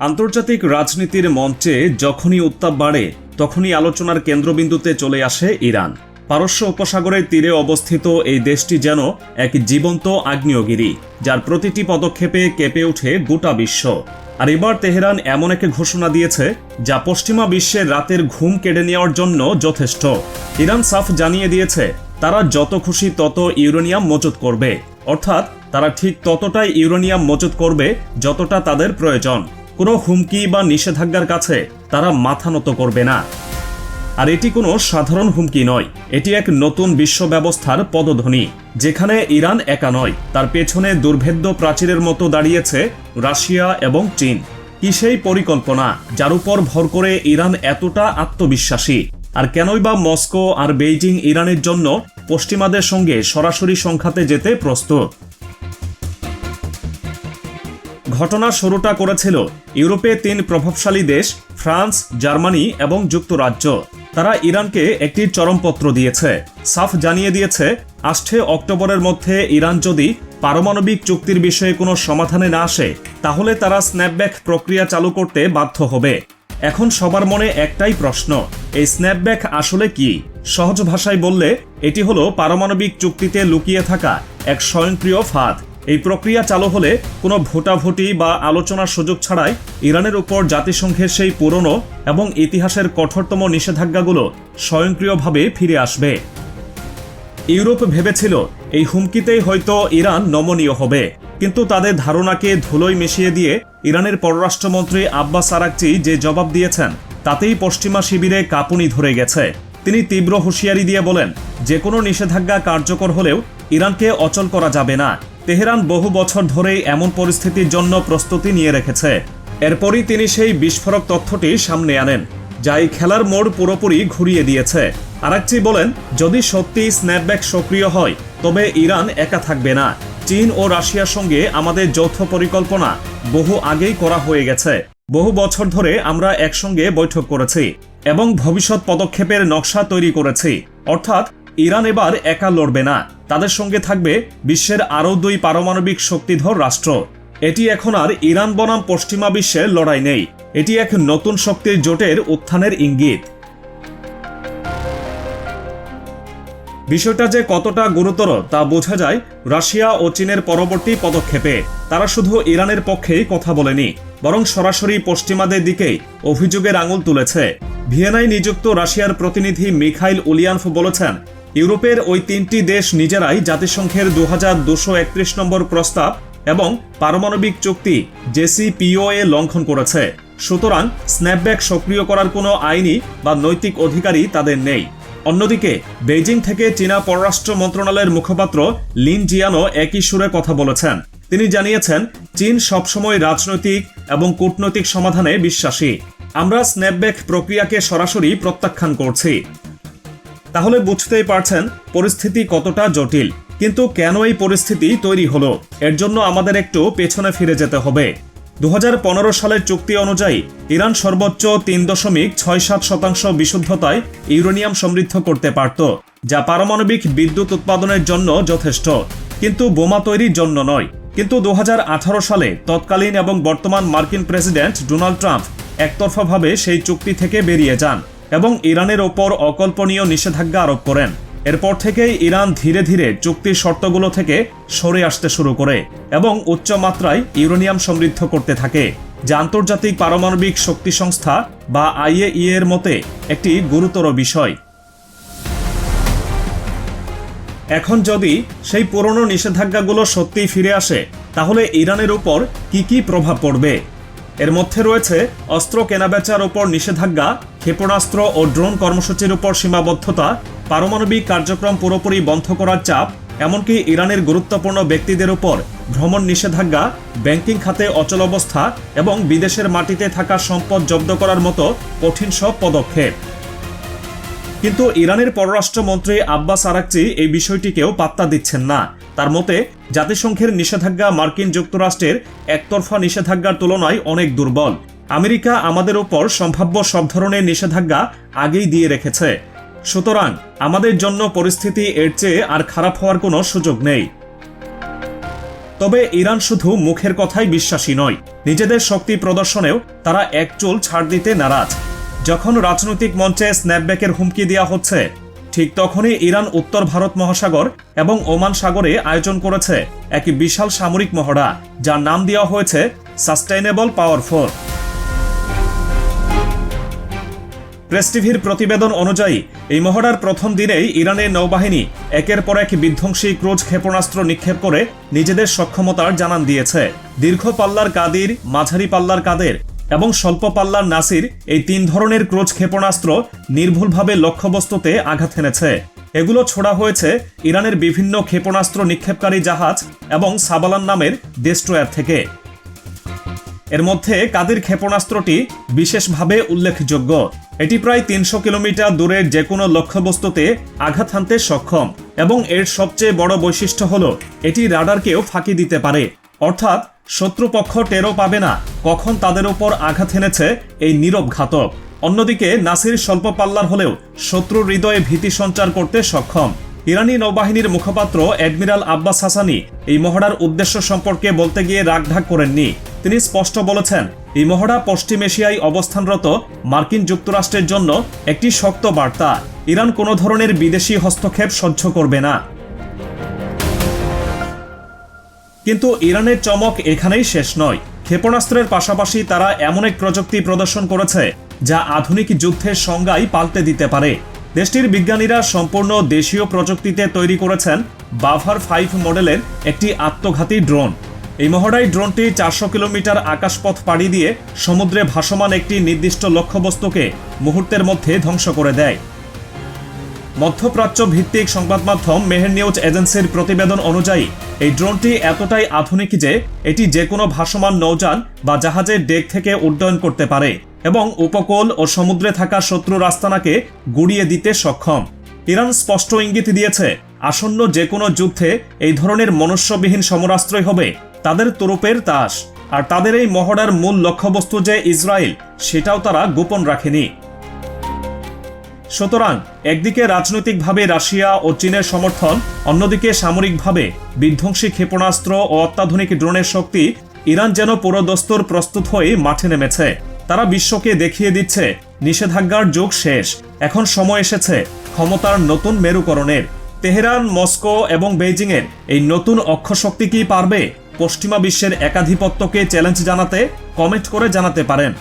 আন্তর্জাতিক রাজনীতির মঞ্চে যখনই উত্তাপ বাড়ে, তখনই আলোচনার কেন্দ্রবিন্দুতে চলে আসে ইরান। পারস্য উপসাগরের তীরে অবস্থিত এই দেশটি যেন এক জীবন্ত আগ্নেয়গিরি, যার প্রতিটি পদক্ষেপে কেঁপে ওঠে গোটা বিশ্ব। আর এবার তেহরান এমন এক ঘোষণা দিয়েছে, যা পশ্চিমা বিশ্বের রাতের ঘুম কেড়ে নেওয়ার জন্য যথেষ্ট। ইরান সাফ জানিয়ে দিয়েছে, তারা যত খুশি তত ইউরেনিয়াম মজুত করবে। অর্থাৎ, তারা ঠিক ততটাই ইউরেনিয়াম মজুত করবে, যতটা তাদের প্রয়োজন। কোনো হুমকি বা নিষেধাজ্ঞার কাছে তারা মাথা নত করবে না। আর এটি কোনো সাধারণ হুমকি নয়। এটি এক নতুন বিশ্ব ব্যবস্থার পদধ্বনি, যেখানে ইরান একা নয়, তার পেছনে দুর্ভেদ্য প্রাচীরের মতো দাঁড়িয়েছে রাশিয়া এবং চীন। কি সেই পরিকল্পনা, যার উপর ভর করে ইরান এতটা আত্মবিশ্বাসী? আর কেনই বা মস্কো আর বেইজিং ইরানের জন্য পশ্চিমাদের সঙ্গে সরাসরি সংখ্যাতে যেতে প্রস্তুত? ঘটনা শুরুটা করেছিল ইউরোপে তিন প্রভাবশালী দেশ, ফ্রান্স, জার্মানি এবং যুক্তরাজ্য। তারা ইরানকে একটি চরমপত্র দিয়েছে। সাফ জানিয়ে দিয়েছে আষ্ঠে অক্টোবরের মধ্যে ইরান যদি পারমাণবিক চুক্তির বিষয়ে কোনো সমাধানে না আসে, তাহলে তারা স্ন্যাপব্যাক প্রক্রিয়া চালু করতে বাধ্য হবে। এখন সবার মনে একটাই প্রশ্ন, এই স্ন্যাপব্যাক আসলে কি? সহজ ভাষায় বললে, এটি হলো পারমাণবিক চুক্তিতে লুকিয়ে থাকা এক স্বয়ংক্রিয় ফাঁদ। এই প্রক্রিয়া চালু হলে কোনো ভোটাভুটি বা আলোচনার সুযোগ ছাড়াই ইরানের উপর জাতিসংঘের সেই পুরনো এবং ইতিহাসের কঠোরতম নিষেধাজ্ঞাগুলো স্বয়ংক্রিয়ভাবে ফিরে আসবে। ইউরোপ ভেবেছিল এই হুমকিতেই হয়তো ইরান নমনীয় হবে। কিন্তু তাদের ধারণাকে ধুলোয় মিশিয়ে দিয়ে ইরানের পররাষ্ট্রমন্ত্রী আব্বাস আরাকচি যে জবাব দিয়েছেন, তাতেই পশ্চিমা শিবিরে কাঁপুনি ধরে গেছে। তিনি তীব্র হুঁশিয়ারি দিয়ে বলেন, যে কোনো নিষেধাজ্ঞা কার্যকর হলেও ইরানকে অচল করা যাবে না। তেহরান বহু বছর ধরেই এমন পরিস্থিতির জন্য প্রস্তুতি নিয়ে রেখেছে। এরপরই তিনি সেই বিস্ফোরক তথ্যটি সামনে আনেন, যা এই খেলার মোড় পুরোপুরি ঘুরিয়ে দিয়েছে। আরাকচি বলেন, যদি সত্যি স্ন্যাপব্যাক সক্রিয় হয়, তবে ইরান একা থাকবে না। চীন ও রাশিয়ার সঙ্গে আমাদের যৌথ পরিকল্পনা বহু আগেই করা হয়ে গেছে। বহু বছর ধরে আমরা একসঙ্গে বৈঠক করেছি এবং ভবিষ্যৎ পদক্ষেপের নকশা তৈরি করেছি। অর্থাৎ ইরান এবার একা লড়বে না। তাদের সঙ্গে থাকবে বিশ্বের আরও দুই পারমাণবিক শক্তিধর রাষ্ট্র। এটি এখন আর ইরান বনাম পশ্চিমা বিশ্বের লড়াই নেই। এটি এক নতুন শক্তির জোটের উত্থানের ইঙ্গিত। বিষয়টা যে কতটা গুরুতর তা বোঝা যায় রাশিয়া ও চীনের পরবর্তী পদক্ষেপে। তারা শুধু ইরানের পক্ষেই কথা বলেনি, বরং সরাসরি পশ্চিমাদের দিকেই অভিযোগের আঙুল তুলেছে। ভিয়েনায় নিযুক্ত রাশিয়ার প্রতিনিধি মিখাইল উলিয়ানফ বলেছেন ইউরোপের ওই তিনটি দেশ নিজেরাই জাতিসংঘের দু হাজার নম্বর প্রস্তাব এবং পারমাণবিক চুক্তি জেসিপিওএ লঙ্ঘন করেছে। সুতরাং স্ন্যাপব্যাক সক্রিয় করার কোনো আইনি বা নৈতিক অধিকারই তাদের নেই। অন্যদিকে, বেইজিং থেকে চীনা পররাষ্ট্র মন্ত্রণালয়ের মুখপাত্র লিন জিয়ানো একই সুরে কথা বলেছেন। তিনি জানিয়েছেন, চীন সবসময় রাজনৈতিক এবং কূটনৈতিক সমাধানে বিশ্বাসী। আমরা স্ন্যাপব্যাক প্রক্রিয়াকে সরাসরি প্রত্যাখ্যান করছি। তাহলে বুঝতেই পারছেন পরিস্থিতি কতটা জটিল। কিন্তু কেন এই পরিস্থিতি তৈরি হলো? এর জন্য আমাদের একটু পেছনে ফিরে যেতে হবে। দু হাজার পনেরো সালের চুক্তি অনুযায়ী ইরান সর্বোচ্চ তিন দশমিক ছয় সাত শতাংশ বিশুদ্ধতায় ইউরেনিয়াম সমৃদ্ধ করতে পারত, যা পারমাণবিক বিদ্যুৎ উৎপাদনের জন্য যথেষ্ট। কিন্তু বোমা তৈরির জন্য নয়। কিন্তু দু হাজার আঠারো সালে তৎকালীন এবং বর্তমান মার্কিন প্রেসিডেন্ট ডোনাল্ড ট্রাম্প একতরফাভাবে সেই চুক্তি থেকে বেরিয়ে যান। এবং ইরানের ওপর অকল্পনীয় নিষেধাজ্ঞা আরোপ করেন। এরপর থেকেই ইরান ধীরে ধীরে চুক্তির শর্তগুলো থেকে সরে আসতে শুরু করে এবং উচ্চ মাত্রায় ইউরেনিয়াম সমৃদ্ধ করতে থাকে, যা আন্তর্জাতিক পারমাণবিক শক্তি সংস্থা বা আইএই এর মতে একটি গুরুতর বিষয়। এখন যদি সেই পুরনো নিষেধাজ্ঞাগুলো সত্যিই ফিরে আসে, তাহলে ইরানের উপর কি কি প্রভাব পড়বে? এর মধ্যে রয়েছে অস্ত্র কেনাবেচার ওপর নিষেধাজ্ঞা, ক্ষেপণাস্ত্র ও ড্রোন কর্মসূচির উপর সীমাবদ্ধতা, পারমাণবিক কার্যক্রম পুরোপুরি বন্ধ করার চাপ, এমনকি ইরানের গুরুত্বপূর্ণ ব্যক্তিদের উপর ভ্রমণ নিষেধাজ্ঞা, ব্যাংকিং খাতে অচলাবস্থা এবং বিদেশের মাটিতে থাকা সম্পদ জব্দ করার মতো কঠিন সব পদক্ষেপ। কিন্তু ইরানের পররাষ্ট্রমন্ত্রী আব্বাস আরাকচি এই বিষয়টিকেও পাত্তা দিচ্ছেন না। তার মতে জাতিসংঘের নিষেধাজ্ঞা মার্কিন যুক্তরাষ্ট্রের একতরফা নিষেধাজ্ঞার তুলনায় অনেক দুর্বল। আমেরিকা আমাদের ওপর সম্ভাব্য সব ধরনের নিষেধাজ্ঞা আগেই দিয়ে রেখেছে। সুতরাং আমাদের জন্য পরিস্থিতি এর চেয়ে আর খারাপ হওয়ার কোনো সুযোগ নেই। তবে ইরান শুধু মুখের কথাই বিশ্বাসী নয়, নিজেদের শক্তি প্রদর্শনেও তারা এক চুল ছাড় দিতে নারাজ। যখন রাজনৈতিক মঞ্চে স্ন্যাপব্যাকের হুমকি দেওয়া হচ্ছে ঠিক তখনই ইরান উত্তর ভারত মহাসাগর এবং ওমান সাগরে আয়োজন করেছে এক বিশাল সামরিক মহড়া, যার নাম দেওয়া হয়েছে সাস্টেইনেবল পাওয়ার ফোর প্রেস টিভির প্রতিবেদন অনুযায়ী, এই মহড়ার প্রথম দিনেই ইরানের নৌবাহিনী একের পর এক বিধ্বংসী ক্রুজ ক্ষেপণাস্ত্র নিক্ষেপ করে নিজেদের সক্ষমতার জানান দিয়েছে। দীর্ঘ পাল্লার কাদির, মাঝারি পাল্লার কাদের এবং স্বল্প পাল্লার নাসির এই তিন ধরনের ক্রুজ ক্ষেপণাস্ত্র নির্ভুলভাবে লক্ষ্যবস্তুতে আঘাত এনেছে এগুলো ছোড়া হয়েছে ইরানের বিভিন্ন ক্ষেপণাস্ত্র নিক্ষেপকারী জাহাজ এবং সাবালান নামের ডেস্ট্রয়ার থেকে। এর মধ্যে কাদের ক্ষেপণাস্ত্রটি বিশেষভাবে উল্লেখযোগ্য। এটি প্রায় তিনশো কিলোমিটার দূরের যে কোনো লক্ষ্যবস্তুতে আঘাত হানতে সক্ষম এবং এর সবচেয়ে বড় বৈশিষ্ট্য হল, এটি রাডারকেও ফাঁকি দিতে পারে। অর্থাৎ শত্রুপক্ষ টেরও পাবে না। কখন তাদের উপর আঘাত এনেছে এই নীরব ঘাতক। অন্যদিকে নাসির স্বল্প পাল্লার হলেও শত্রুর হৃদয়ে ভীতি সঞ্চার করতে সক্ষম। ইরানি নৌবাহিনীর মুখপাত্র অ্যাডমিরাল আব্বাস হাসানি এই মহড়ার উদ্দেশ্য সম্পর্কে বলতে গিয়ে রাগঢাক করেননি। তিনি স্পষ্ট বলেছেন, এই মহড়া পশ্চিম এশিয়ায় অবস্থানরত মার্কিন যুক্তরাষ্ট্রের জন্য একটি শক্ত বার্তা। ইরান কোনো ধরনের বিদেশি হস্তক্ষেপ সহ্য করবে না। কিন্তু ইরানের চমক এখানেই শেষ নয়। ক্ষেপণাস্ত্রের পাশাপাশি তারা এমন এক প্রযুক্তি প্রদর্শন করেছে, যা আধুনিক যুদ্ধের সংজ্ঞাই পাল্টে দিতে পারে। দেশটির বিজ্ঞানীরা সম্পূর্ণ দেশীয় প্রযুক্তিতে তৈরি করেছেন বাভার ফাইভ মডেলের একটি আত্মঘাতী ড্রোন। এই মহড়াই ড্রোনটি চারশো কিলোমিটার আকাশপথ পাড়ি দিয়ে সমুদ্রে ভাসমান একটি নির্দিষ্ট লক্ষ্যবস্তুকে মুহূর্তের মধ্যে ধ্বংস করে দেয়। মধ্যপ্রাচ্য ভিত্তিক সংবাদ মাধ্যম মেহের নিউজ এজেন্সির প্রতিবেদন অনুযায়ী, এই ড্রোনটি এতটাই আধুনিক যে এটি যে কোনো ভাসমান নৌযান বা জাহাজের ডেক থেকে উড্ডয়ন করতে পারে এবং উপকূল ও সমুদ্রে থাকা শত্রু রাস্তানাকে গুড়িয়ে দিতে সক্ষম। ইরান স্পষ্ট ইঙ্গিত দিয়েছে, আসন্ন যে কোনো যুদ্ধে এই ধরনের মনুষ্যবিহীন সমরাস্ত্রই হবে তাদের তুরুপের তাস। আর তাদের এই মহড়ার মূল লক্ষ্যবস্তু যে ইসরায়েল, সেটাও তারা গোপন রাখেনি। সুতরাং, একদিকে রাজনৈতিকভাবে রাশিয়া ও চীনের সমর্থন, অন্যদিকে সামরিকভাবে বিধ্বংসী ক্ষেপণাস্ত্র ও অত্যাধুনিক ড্রোনের শক্তি ইরান যেন পুরোদস্তর প্রস্তুত হয়ে মাঠে নেমেছে। তারা বিশ্বকে দেখিয়ে দিচ্ছে, নিষেধাজ্ঞার যুগ শেষ, এখন সময় এসেছে ক্ষমতার নতুন মেরুকরণের। তেহরান, মস্কো এবং বেইজিংয়ের এই নতুন অক্ষশক্তি কি পারবে? পশ্চিমা বিশ্বের একাধিপত্যকে চ্যালেঞ্জ জানাতে, কমেন্ট করে জানাতে পারেন।